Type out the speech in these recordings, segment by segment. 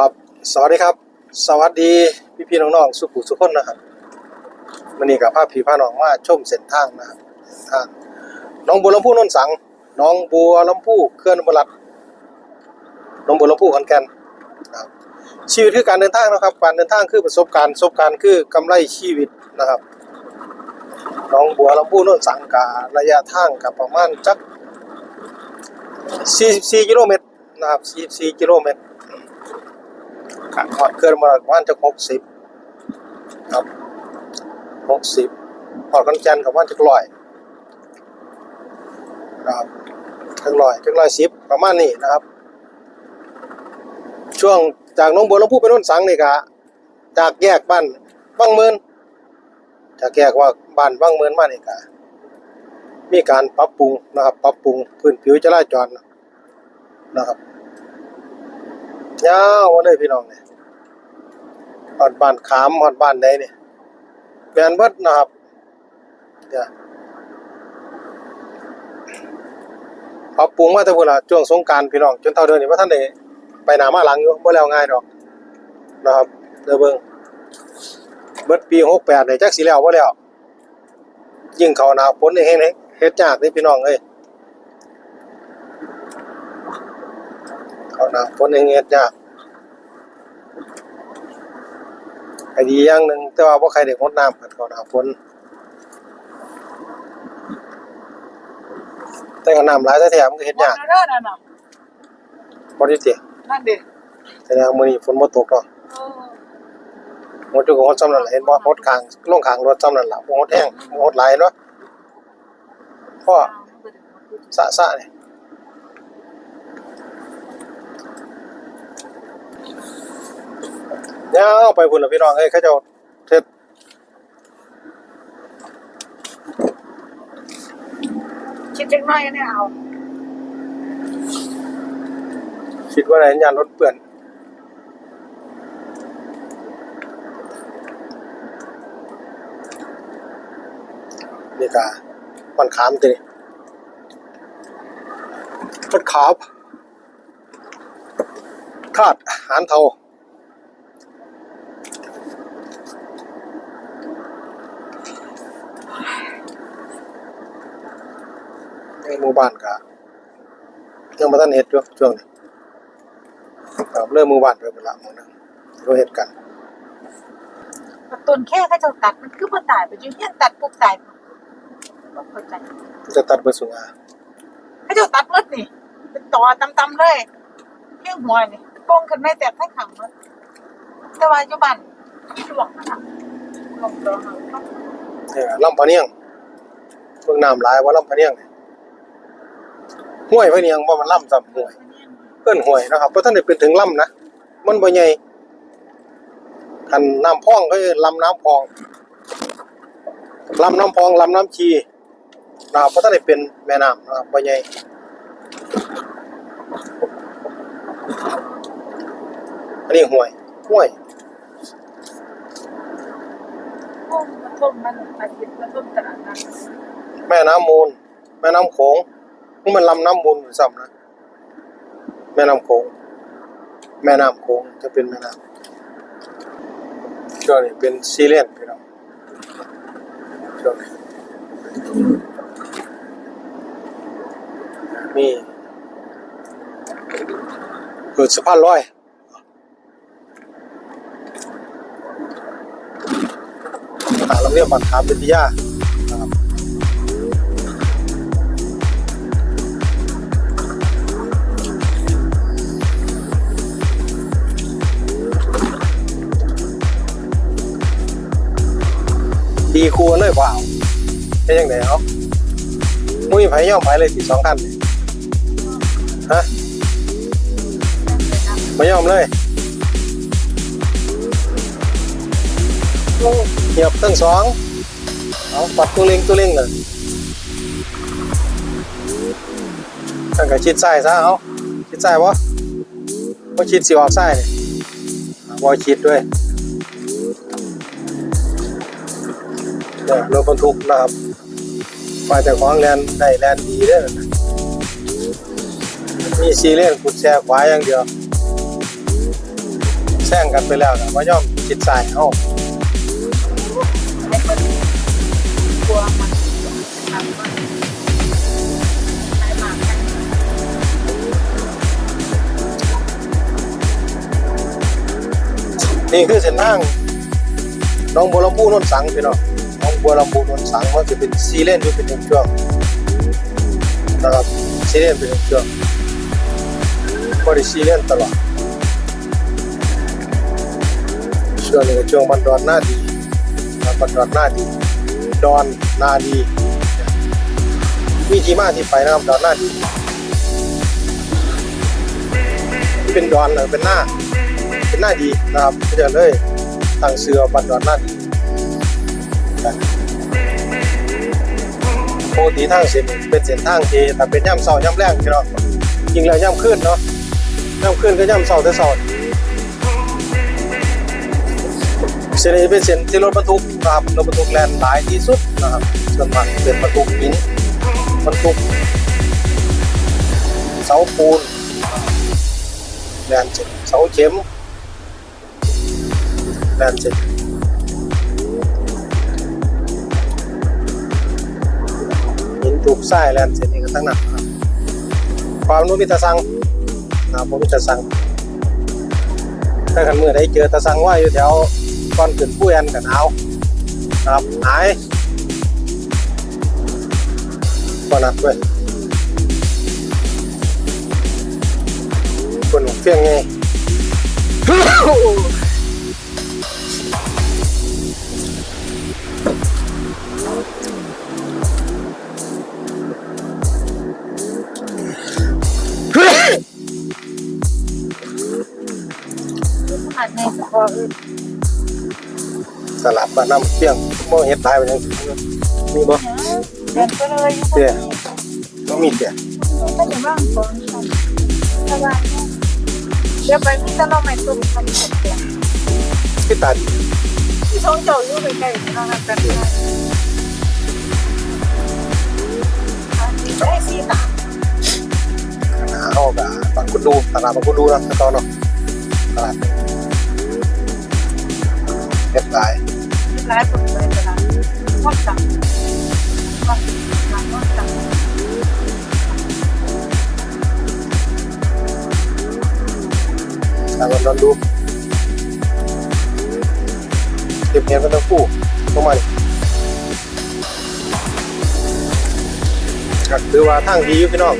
ครับสวัสดีครับ สวัสดีพี่พี่ๆน้องๆสุขุสุขคนนะครับวันนี้กับภาพผีพาน้องมาชมเส้นทางนะครับทางน้องบัวลำพูนนสังน้องบัวลำพูเขื่อนบรัดน้องบัวลำพูขอนแก่นนะครับชีวิตคือการเดินทางนะครับ การเดินทางคือประสบการณ์ประสบการณ์คือกำไรชีวิตนะครับ น้องบัวลำพูนนสังการะยะทางกับประมาณจัก44กิโลเมตรนะครับ44กิโลเมตร ขาขอดเคลื่อนมาประมาณจะหกสิบครับหกสิบพอดกันจันทร์กับว่าจะลอยครับถึงลอยถึงลอยสิบประมาณนี้นะครับ ช่วงจากน้องบัวลำพูไปโน่นสังนี่กะจากแยกบ้านบางเมือนจากแยกว่าบ้านบางเมือนมานี่กะมีการปรับปรุงนะครับ ปรับปรุงพื้นผิวจราจรนะครับ ยาวมาเลยพี่น้องเนี่ยฮอดบ้านขามฮอดบ้านใดเนี่ยแม่นเบิดนะครับเดี๋ยวปรับปรุงมาแต่พุ่นล่ช่วงสงกานต์พี่น้องจนเท่าเดิมนี่ว่าท่านได้ไปหนามาหลังอยู่บ่แล้วง่ายดอกนะครับเดี๋ยวเบิ่งเบิดปี68นี่จักสิแล้วบ่แล้วยิ่งเขาหน้าฝนนี่เฮ็ดให้เฮ็ดยากเด้พี่น้องเอ้ย เข้าหน้าฝนนี่เฮ็ดยากไอ้ดีอย่างหนึ่งแต่ว่าบ่ใครได้งดน้ำกันก่อนหน้าฝนแต่ก็น้ำหลายแท้ๆมันก็เฮ็ดยากเด้อนั่นน่ะบ่ได้ตินั่นดิแสดงว่ามื้อนี้ฝนบ่ตกเนาะเออหมดอยู่กับหดซ้ำนั่นล่ะเห็นบ่หดข้างลงข้างรถซ้ำนั่นล่ะบ่หดแห้งบ่หดหลายเนาะพ่อสะสะนี่ ยาวไปพุ่นล่ะพี่น้องเอ้ยเขาเจ้าเฮ็ดคิดจังน้อยเนี่ยเอาคิดว่าได้ยานรถเปื้อนนี่กามันขามตีมันขามคาดหานเทา ในหมู่บ้านกะยังมาท่านเห็ดอยู่ช่วงนี้ครับเริ่มหมู่บ้านไปเป็นละหมู่หนึงเราเห็ดกันต้นแค่เขาเจ้าตัดมันคือบ่ตายไปอยู่เนี่ยตัดปุ๊บตายบ่เข้าใจจะตัดเบอร์สูงอาเขาเจ้าตัดหมดนี่เป็นตอตำๆเลยเลี้ยงหัวนี่โป่งขึ้นไม่แตกทั้งขังหมดแต่ว่าอยู่บ้านช่วงนั้นน่ะลงตรงนั้นเนี่ยลำพะเนียงเบิ่งน้ำหลายว่าลำพะเนียงนี่ ห้วยพะเนียงว่ามันลำซ้ำห้วยเอิ้นห้วยนะครับเพราะท่านได้เป็นถึงลำนะมันบ่ใหญ่คันน้ำพองก็คือลำน้ำพองลำน้ำพองลำน้ำชีนะครับเพราะท่านได้เป็นแม่น้ำนะครับบ่ใหญ่อันนี้ห้วยห้วยโป่งมันท่วมมันอาทิตย์มันท่วมตลาดนัดแม่น้ำมูล แม่น้ำโขง นี่มันลำน้ำมูลอยู่ซ้ำนะ แม่น้ำโขงแม่น้ำโขงจะเป็นแม่น้ำช่วงนี้เป็นซีเรียนพี่น้องช่วงนี้มีเกิดสะพานลอยอ่าเราเรียกมันขามวิทยานะครั ดีครูเลยเปล่าเป็นยังไงเอามุ้ยไผ่ย่อมไผ่เลยสิสองคันนี่ฮะไม่ยอมเลยเหยียบทั้งสองเอาปัดตัวเล็งตัวเล็งเลยสั่งกับชิดซ้ายซะเอาชิดซ้ายวะว่าชิดสิออกซ้ายนี่บอยชิดด้วย เนี่ยรถบรรทุกนะครับมาจากของแลนได้แลนดีเด้อมีซีเลนกุดแช่ขวาอย่างเดียวแซงกันไปแล้วนะว่าย่อมจิตสายเอาให้มันกลัวมันทำมันได้มากได้นี่คือเส้นทางน้องบัวลำพูโนนสังพี่น้องหน้อง บัวลำพูโนนสังมันจะเป็นซีเลนอยู่เป็นหนึ่งช่วงนะครับซีเลนเป็นหนึ่งช่วงบริซีเลนตลอดช่วงนี้ก็ช่วงมันดอนหน้าดีนะมันดอนหน้าดีดอนนาดีมีที่มาที่ไปนะครับดอนหน้าดีเป็นดอนเลยเป็นหน้าเป็นหน้าดีนะครับก็จะเลยตั้งเสือบันดอนหน้าดี นะปกติทางเส้นเป็นเส้นทางที่แต่เป็นย่ำเสาย่ำแรงพี่น้องยิงแล้วย่ำขึ้นเนาะย่ำขึ้นก็ย่ำเสาแต่เสาเส้นนี้เป็นเส้นที่รถบรรทุกนะครับรถบรรทุกแลนหลายที่สุดนะครับส่วนมากเป็นบรรทุกหินบรรทุกเสาปูนแลนเจ็ดเสาเข็มแลนเจ็ดหิ นถูกไส้แลนเจ็ดนี่ก็ตั้งนักครับความรู้มีตาสังนะครับผมมีตาสังถ้าขันมือได้เจอตาสังว่าอยู่แถวก่อนขึ้นผู้แอนกันเอานะครับหายก็นัดด้วยคนหัวเฟี้ยงไง ผ่านในสกอร์อื่นตลาดบ้านน้ำเที่ยงมองเห็ดตายไปยังมีบ่เดินไปเลยอยู่เตี้ยต้องมีเตี้ยก็อยู่บ้างก่อนสบายเดี๋ยวไปมีตลอดไม่ตุ้มกันหมดเลยที่ตาดีที่ท้องเจ้าอยู่ใกล้ๆนะครับแบบนี้ได้สีตาหาเอากับบางคุณดูตลาดบางคุณดูนะตะกอนเนาะตลาด หลายคนเลยตลาดวัดจังวัดจังวัดจังตลาดนอนดูเก็บเห็ดมันต้งคู่ลงมาดิก็ถือว่าทางดีพี่น้อง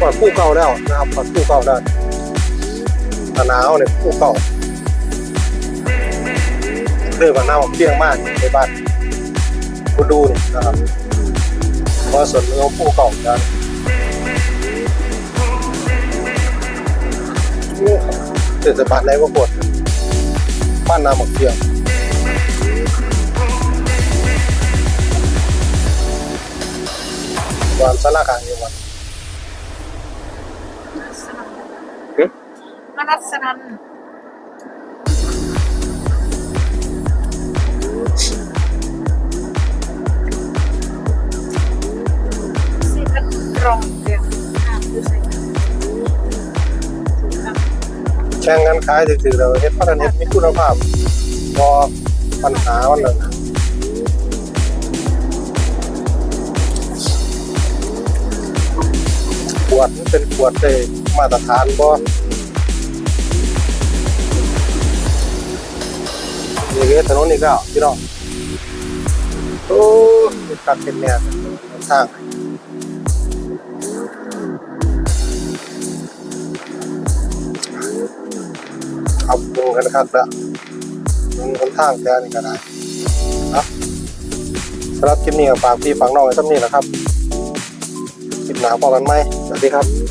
ปลอดคู่เก่าแล้วนะครับปลอดคู่เก่าได้หนาหนาวเนี่ยคู่เก่า เรื่องมันน่าเพียงมากในบ้านคุณดูนี่นะครับเพราะส่วนเนื้อคู่เก่านะเทศบาลไหนก็ปวดบ้านนาหมกเพียงวันสารกลางจังหวัดมนัสนัน แข่งกันขายถือๆเราเฮ็ดพัฒนาเฮ็ดมีคุณภาพพอปัญหาวันนั้นขวดมันเป็นขวดได้มาตรฐานบ่นี่คือถนนนี่ก็พี่น้องโอ้เป็นตักเป็นแนวทาง กันครับแล้วลงคนทางแกนี่ก็ได้ครับสำหรับคลิปนี้ก็ฝากพี่ฝากน้องไว้สักนี้นะครับคลิปหนาพอกันไหมสวัสดีครับ